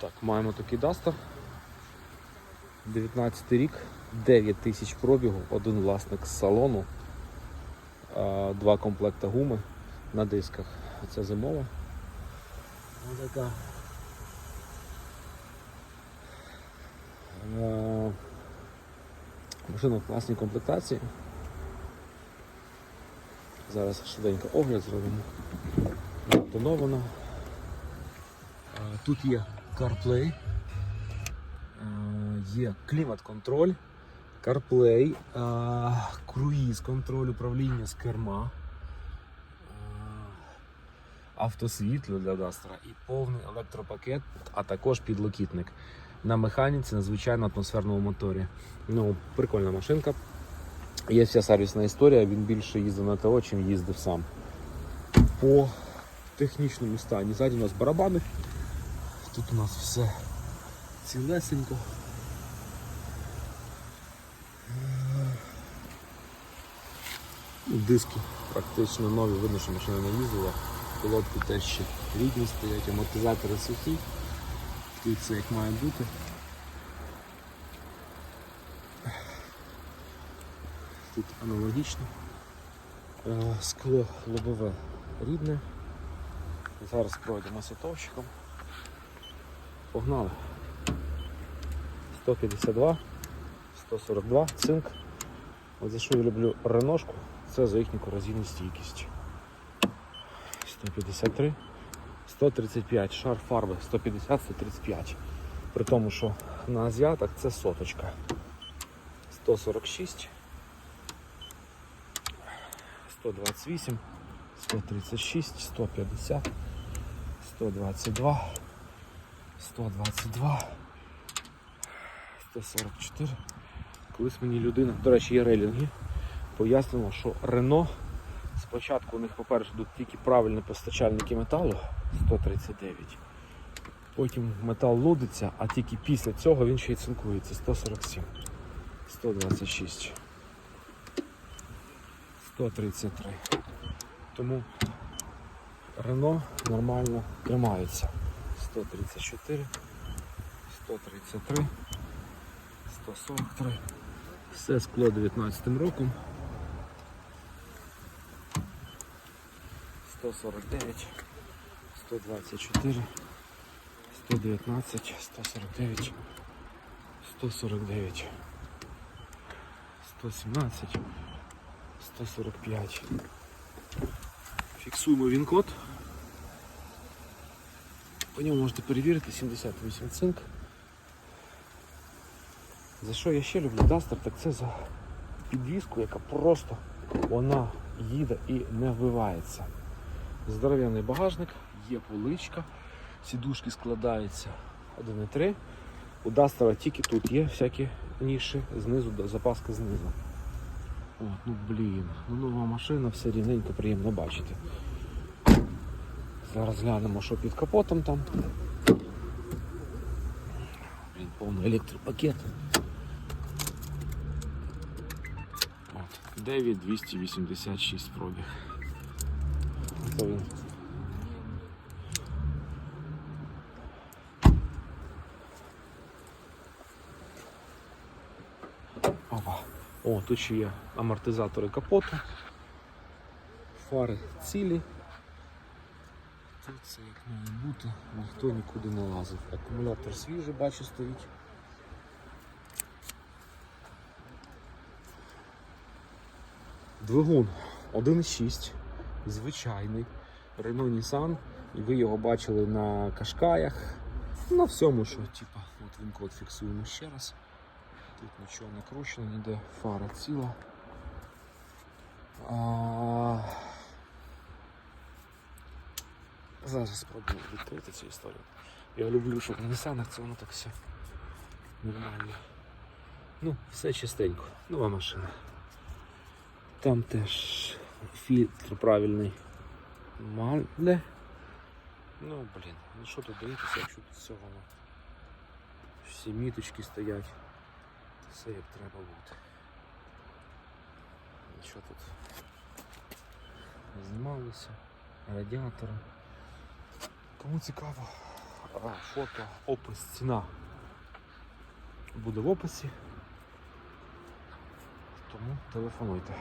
Так, маємо такий Duster. 19 рік, 9 тисяч пробігу, один власник з салону, два комплекти гуми на дисках. Це зимова. Ось така. Машина в класній комплектації. Зараз швиденько огляд зробимо. Тонована. Тут є CarPlay, е, є клімат-контроль, CarPlay, е, круїз, контроль управління з керма, е, автосвітло для Дастера і повний електропакет, а також підлокітник. На механіці на звичайно атмосферному моторі. Ну, прикольна машинка. Є вся сервісна історія, він більше їздив на ТО, чим їздив сам. По технічному стані. Ззаді у нас барабани. Тут у нас все цілесенько. Ну, Диски практично нові, видно, що машина не їздила. Колодки теж ще рідні стоять, амортизатори сухі. Тут все як має бути. Тут аналогічно. Е, Скло лобове рідне. Зараз пройдемо товщиком. Погнали. 152, 142, цинк. От за що я люблю реношку, це за їхню корозійну стійкість. 153, 135, шар фарби 150, 135. При тому, що на азіатах це соточка. 146, 128, 136, 150, 122, 122, 144. Колись мені людина, до речі, є рейлінги, пояснила, що Рено спочатку у них, по-перше, тут тільки правильні постачальники металу 139. Потім метал лудиться, а тільки після цього він ще й цинкується 147, 126, 133. Тому Рено нормально тримається. 134, 133, 143. Все скло 19 роком. 149, 124, 119, 149, 149, 117, 145. Фіксуємо він код. По ньому можете перевірити 78 цинк. За що я ще люблю Duster, так це за підвіску, яка просто вона їде і не вбивається. Здоров'яний багажник, є поличка, сідушки складаються 1,3. У Дастера тільки тут є всякі ніші, знизу запаска знизу. От, ну блін, ну нова машина, все рівненько, приємно бачити. Зараз глянемо, що під капотом там. Блін, повний електропакет. От, 9286 пробіг. Це він. Опа. О, тут ще є амортизатори капоту, фари цілі. Все як має бути, ніхто нікуди не лазив. Акумулятор свіжий, бачу, стоїть. Двигун 1.6, звичайний Renault Nissan, і ви його бачили на кашкаях. На всьому, що типа, от він код фіксуємо ще раз. Тут нічого не кручено, ніде фара ціла. А... Зараз спробую відкрити цю історію. Я люблю, щоб на Нісанах це воно так все нормально. Ну, все чистенько. Нова машина. Там теж фільтр правильний. Мале. Ну, блін, ну що тут дивитися, якщо тут все воно. Всі міточки стоять. Все як треба бути. Що тут? Знімалися, радіатори. Кому цікаво, фото, опис, ціна буде в описі. Тому телефонуйте.